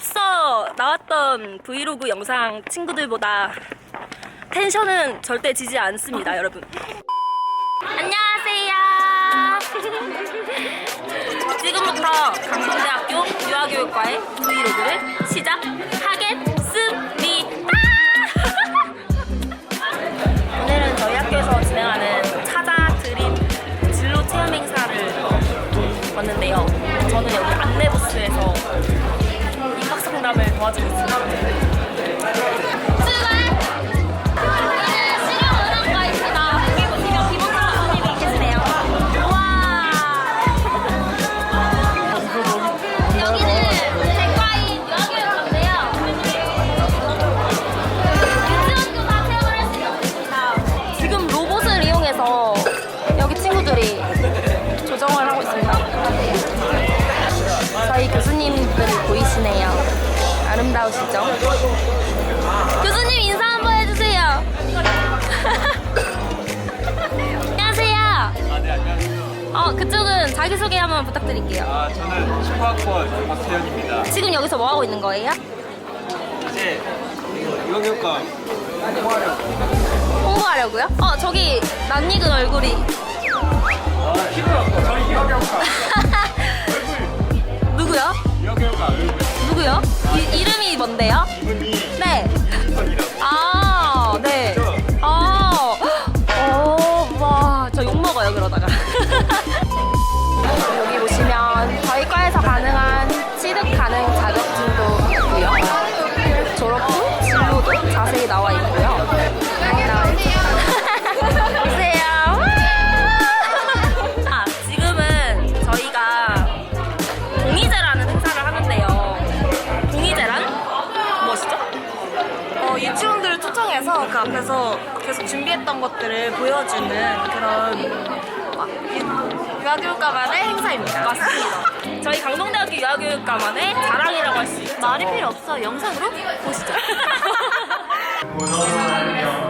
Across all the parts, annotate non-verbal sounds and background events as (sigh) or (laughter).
앞서 나왔던 브이로그 영상 친구들보다 텐션은 절대 지지 않습니다, 여러분. 안녕하세요. 지금부터 강동대학교 유아교육과의 브이로그를 시작 아름다우시죠? 교수님 인사 한번 해주세요. (laughs) 안녕하세요. 아, 네, 안녕하세요. 어, 그쪽은 자기소개 한번 부탁드릴게요. 아, 저는 19학번 박태현입니다. 지금 여기서 뭐 하고 있는 거예요? 이제 유아교육과 홍보하려고요? 어, 저기 낯익은 얼굴이. 아, 저희 유아교육과 (laughs) 누구요? 얼굴 누구요? 이, 이름이 뭔데요? 이분이 네. 선이라고. 아, 네. 아, 오, 와, 저 욕 먹어요, 그러다가. (laughs) 여기 보시면 저희 과에서 가능한 취득 가능 자격증도 있고요. 졸업 후 진로도 자세히 나와 있고요. 그 앞에서 계속 준비했던 것들을 보여주는 그런 막 유- 유아교육과만의 행사입니다. 맞습니다. 저희 강동대학교 유아교육과만의 자랑이라고 할 수 있죠. 말이 필요 없어. 영상으로 보시죠. 뾰족이빨 (laughs)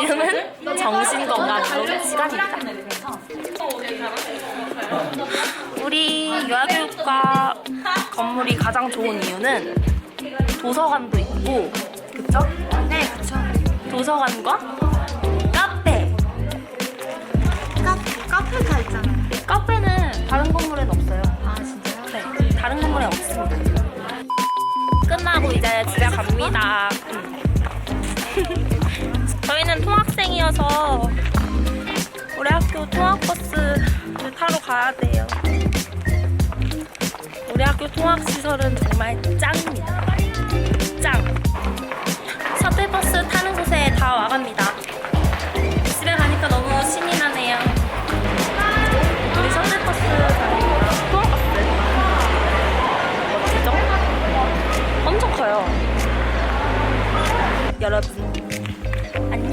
지금은 정신건강으로 시간입니다. 우리 유아교육과 건물이 가장 좋은 이유는 도서관도 있고, 그쵸? 네, 그쵸. 도서관과 카페. 카페, 카페 다 있잖아요. 카페는 다른 건물엔 없어요. 아, 진짜요? 네, 다른 건물에 없습니다. 끝나고 이제 집에 갑니다. 음. (laughs) 저희는 통학생이어서 우리 학교 통학버스를 타러 가야 돼요. 우리 학교 통학시설은 정말 짱입니다. 짱! 셔틀버스 타는 곳에 다 와갑니다. 집에 가니까 너무 신이 나네요. 우리 셔틀버스 다닙니다. 통학버스. 멋지죠? 엄청 커요. 여러분, 안녕.